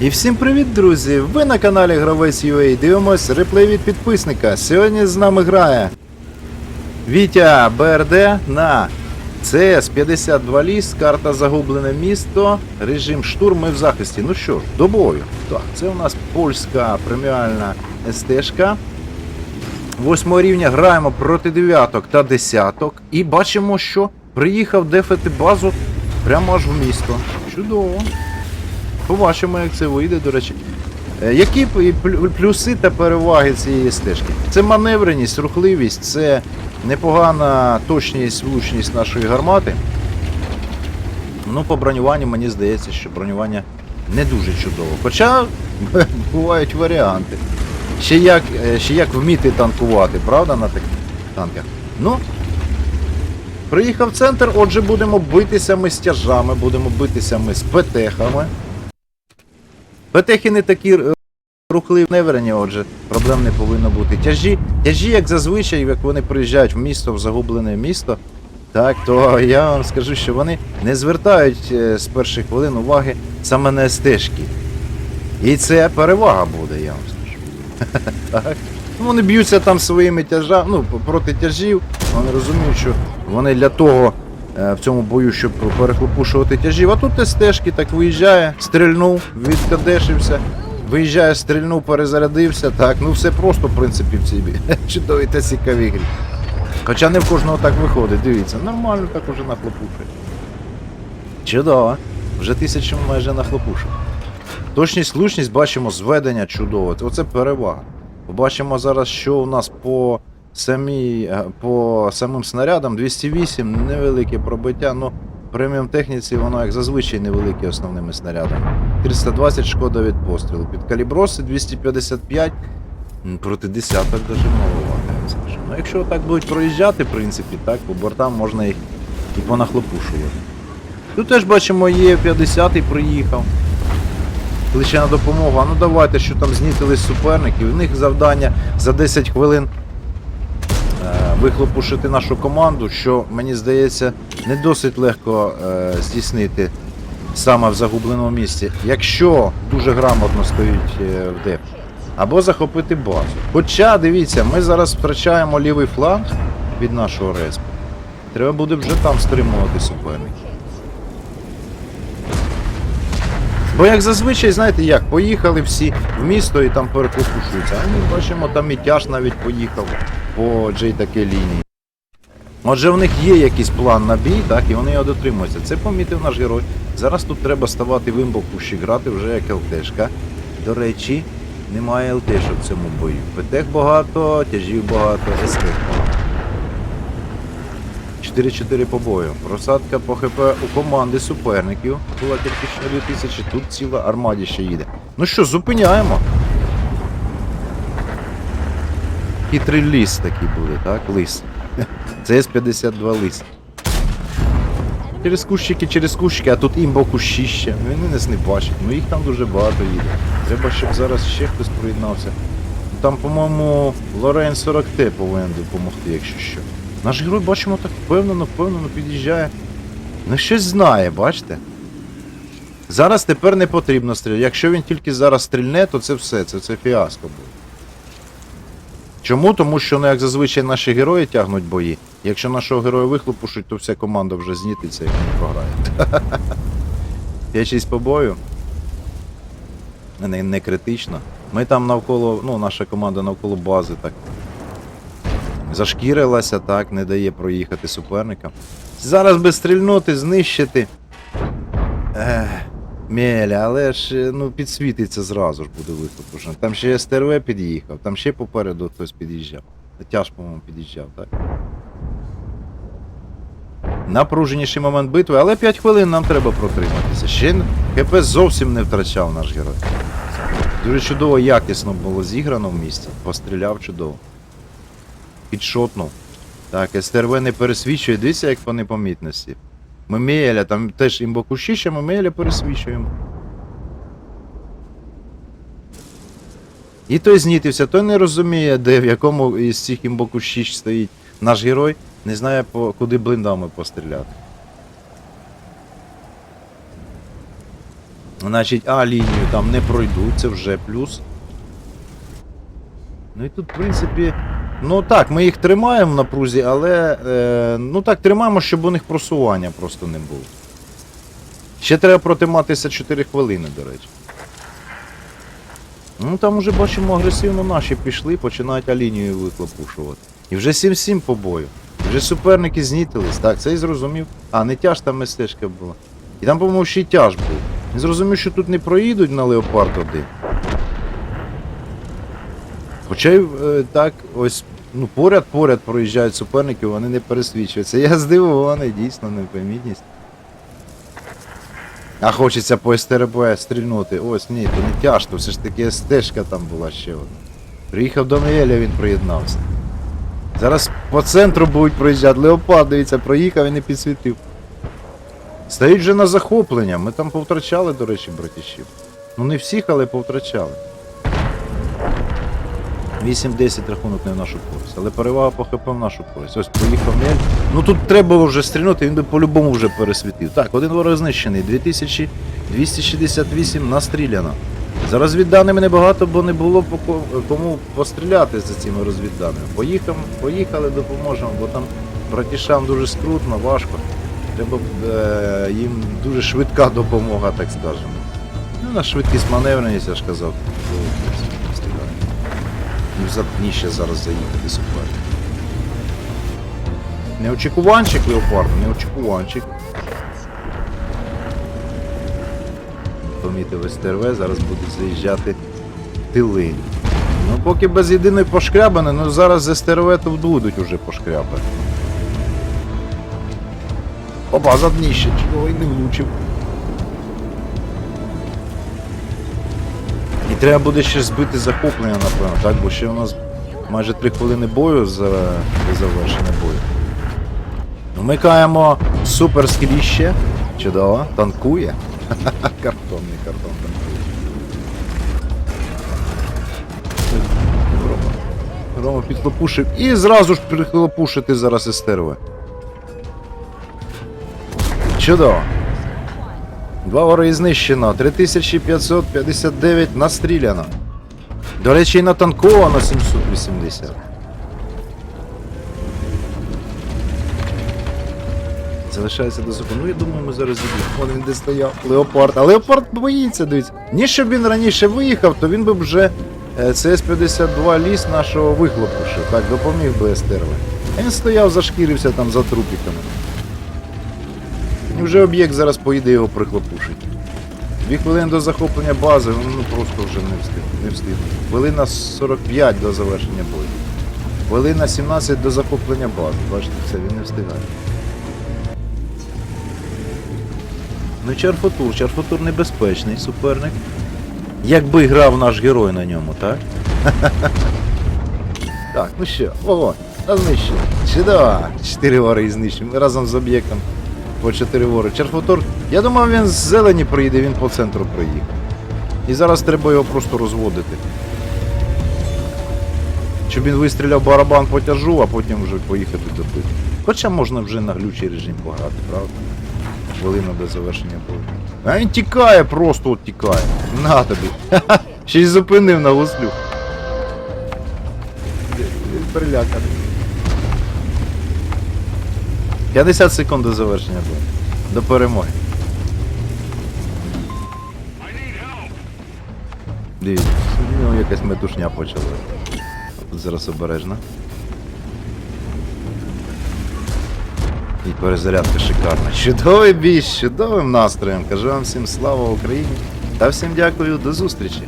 І всім привіт, друзі! Ви на каналі Гравець UA. Дивимось реплей від підписника. Сьогодні з нами грає Вітя БРД на CS 52 ліс, карта Загублене місто, режим штурм, в захисті. Ну що ж, до бою. Так, це у нас польська преміальна СТ-шка. Восьмого рівня граємо проти дев'яток та десяток. І бачимо, що приїхав дефати базу прямо аж в місто. Чудово. Побачимо, як це вийде, до речі. Е, Які плюси та переваги цієї стежки? Це маневреність, рухливість, це непогана точність, влучність нашої гармати. Ну, по бронюванню мені здається, що бронювання не дуже чудово. Хоча бувають варіанти. Ще як, е, ще як вміти танкувати, правда, на таких танках? Ну, приїхав центр, отже, будемо битися ми з тяжами, будемо битися ми з петехами. Петехи не такі е, рухливі, неверені, отже, проблем не повинно бути. Тяжі, тяжі, як зазвичай, як вони приїжджають в місто, в загублене місто, так, то я вам скажу, що вони не звертають е, з перших хвилин уваги саме на стежки. І це перевага буде, я вам скажу. так. Ну, Вони б'ються там своїми тяжами, ну, проти тяжів. Вони розуміють, що вони для того в цьому бою, щоб перехлопушувати тяжів. А тут стежки так виїжджає, стрільнув, відкадешився, виїжджає, стрільнув, перезарядився. Так, ну все просто, в принципі, в цій чудовій та цікавій грі. Хоча не в кожного так виходить, дивіться, нормально так уже нахлопушує. Чудово. Вже тисячу майже нахлопушив. Точність, влучність бачимо, зведення чудово. Оце перевага. Побачимо зараз, що у нас по самій, е, по самим снарядам 208, невелике пробиття, ну преміум техніці воно як зазвичай невелике основними снарядами. 320 шкода від пострілу. Під каліброси 255 м, проти десяток даже маловато, я скажу. Ну якщо так будуть проїжджати, в принципі, так, по бортам можна їх і понахлопушувати. Тут теж бачимо, є 50-й приїхав. Кличе на допомогу. А ну давайте, що там знітились суперники. У них завдання за 10 хвилин вихлопушити нашу команду, що мені здається не досить легко е, здійснити саме в загубленому місці, якщо дуже грамотно стоїть е, в деп. Або захопити базу. Хоча, дивіться, ми зараз втрачаємо лівий фланг від нашого респу. Треба буде вже там стримувати суперників. Бо як зазвичай, знаєте як, поїхали всі в місто і там перекупушуються. А ми бачимо, там і тяж навіть поїхав по таке лінії. Отже, в них є якийсь план на бій, так, і вони його дотримуються. Це помітив наш герой. Зараз тут треба ставати в імбокуші, грати вже як ЛТшка. До речі, немає ЛТшок в цьому бою. ПТХ багато, тяжів багато, СК багато. 4-4 по бою. Просадка по ХП у команди суперників була тільки що 2000, тут ціла армаді ще їде. Ну що, зупиняємо. Хитрий ліс такий буде, так? Лис. Це С-52 лис. Через кущики, через кущики, а тут імбо кущище. Вони нас не бачать. Ну їх там дуже багато їде. Треба, щоб зараз ще хтось приєднався. Там, по-моєму, Лорен 40Т повинен допомогти, якщо що. Наш герой, бачимо, так впевнено, впевнено під'їжджає. Ну щось знає, бачите? Зараз тепер не потрібно стріляти. Якщо він тільки зараз стрільне, то це все, це, це фіаско буде. Чому? Тому що, ну, як зазвичай наші герої тягнуть бої. Якщо нашого героя вихлопушуть, то вся команда вже знітиться і вони програють. 5-6 по бою. Не, не критично. Ми там навколо, ну, наша команда навколо бази так зашкірилася, так, не дає проїхати суперникам. Зараз би стрільнути, знищити. Ех, Меля, але ж е, ну, підсвітиться зразу ж буде вихлопушено. Там ще СТРВ під'їхав, там ще попереду хтось під'їжджав. Тяж, по-моєму, під'їжджав, так? Напруженіший момент битви, але 5 хвилин нам треба протриматися. Ще ХП зовсім не втрачав наш герой. Дуже чудово, якісно було зіграно в місті. Постріляв чудово. Підшотнув. Так, СТРВ не пересвічує, дивіться, як по непомітності. Мемеля, там теж імбокущище, Мемеля пересвічуємо. І той знітився, той не розуміє, де в якому із цих імбокущищ стоїть наш герой, не знає, по, куди блиндами постріляти. Значить, А лінію там не пройдуть, це вже плюс. Ну і тут, в принципі. Ну так, ми їх тримаємо в напрузі, але. Е, ну так, тримаємо, щоб у них просування просто не було. Ще треба протиматися 4 хвилини, до речі. Ну там уже бачимо агресивно наші пішли, починають алінію виклопушувати. І вже 7-7 по бою. Вже суперники знітились, так, це і зрозумів. А, не тяж там мистечка була. І там, по-моєму, ще й тяж був. Він зрозумів, що тут не проїдуть на Леопард 1. Хоча й е, так, ось, ну, поряд-поряд проїжджають суперники, вони не пересвідчуються. Я здивований, дійсно, непомітність. А хочеться по СТРБ стрільнути. Ось ні, то не тяж, то все ж таки стежка там була ще одна. Приїхав до Неєля, він приєднався. Зараз по центру будуть проїжджати. Леопард, дивіться, проїхав і не підсвітив. Стають вже на захоплення. Ми там повтрачали, до речі, братішів. Ну не всіх, але повтрачали. 8-10 рахунок не в нашу користь. Але перевага по ХП в нашу користь. Ось поїхав Нель. Ну тут треба вже стрільнути, він би по-любому вже пересвітив. Так, один ворог знищений, 2268 настріляно. За розвідданими небагато, бо не було кому постріляти за цими розвідданими. Поїхав, поїхали, допоможемо, бо там братішам дуже скрутно, важко. Треба е, їм дуже швидка допомога, так скажемо. Ну, на швидкість маневреність, я ж казав. Ну, заткніще зараз заїхати супер. Неочікуванчик Леопард, неочікуванчик. Помітив СТРВ, зараз будуть заїжджати тили. Ну, поки без єдиної пошкрябини, ну зараз з СТРВ то будуть уже пошкрябати. Опа, задніще, чого і не влучив. Треба буде ще збити захоплення, напевно, так? Бо ще у нас майже 3 хвилини бою за завершення бою. Вмикаємо супер скріще. Чудово, танкує. Картонний картон танкує. Рома. Рома підхлопушив і зразу ж прихлопушити зараз СТРВ. Чудово. Два вороги знищено, 3559 настріляно. До речі, і натанковано 780. Залишається до закону. Ну, я думаю, ми зараз. Вон він де стояв. Леопард. А Леопард боїться, дивіться. Ні, щоб він раніше виїхав, то він би вже е, ЦС-52 ліс нашого вихлопушив. Так, допоміг би СТРВ. А він стояв, зашкірився там за трупіками. І вже об'єкт зараз поїде його прихлопушить. Дві хвилини до захоплення бази, ну просто вже не встиг. Не встиг. Хвилина 45 до завершення бою. Хвилина 17 до захоплення бази. Бачите, все, він не встигає. Ну, Чарфотур, Чарфотур небезпечний суперник. Якби грав наш герой на ньому, так? Так, ну що, вогонь, знищення. Чудово. Чотири вори знищимо. Разом з об'єктом по 4 вори. Черфотор, я думав, він з зелені приїде, він по центру приїхав. І зараз треба його просто розводити. Щоб він вистріляв барабан по тяжу, а потім вже поїхати добити. Хоча можна вже на глючий режим пограти, правда? Хвилина до завершення бою. А він тікає, просто от тікає. На тобі. Ще й зупинив на гуслю. Він переляканий. 50 секунд до завершення бою. До перемоги. Дивіться, у нього якась метушня почала. Зараз обережно. І перезарядка шикарна. Чудовий бій чудовим настроєм. Кажу вам всім слава Україні. Та всім дякую, до зустрічі.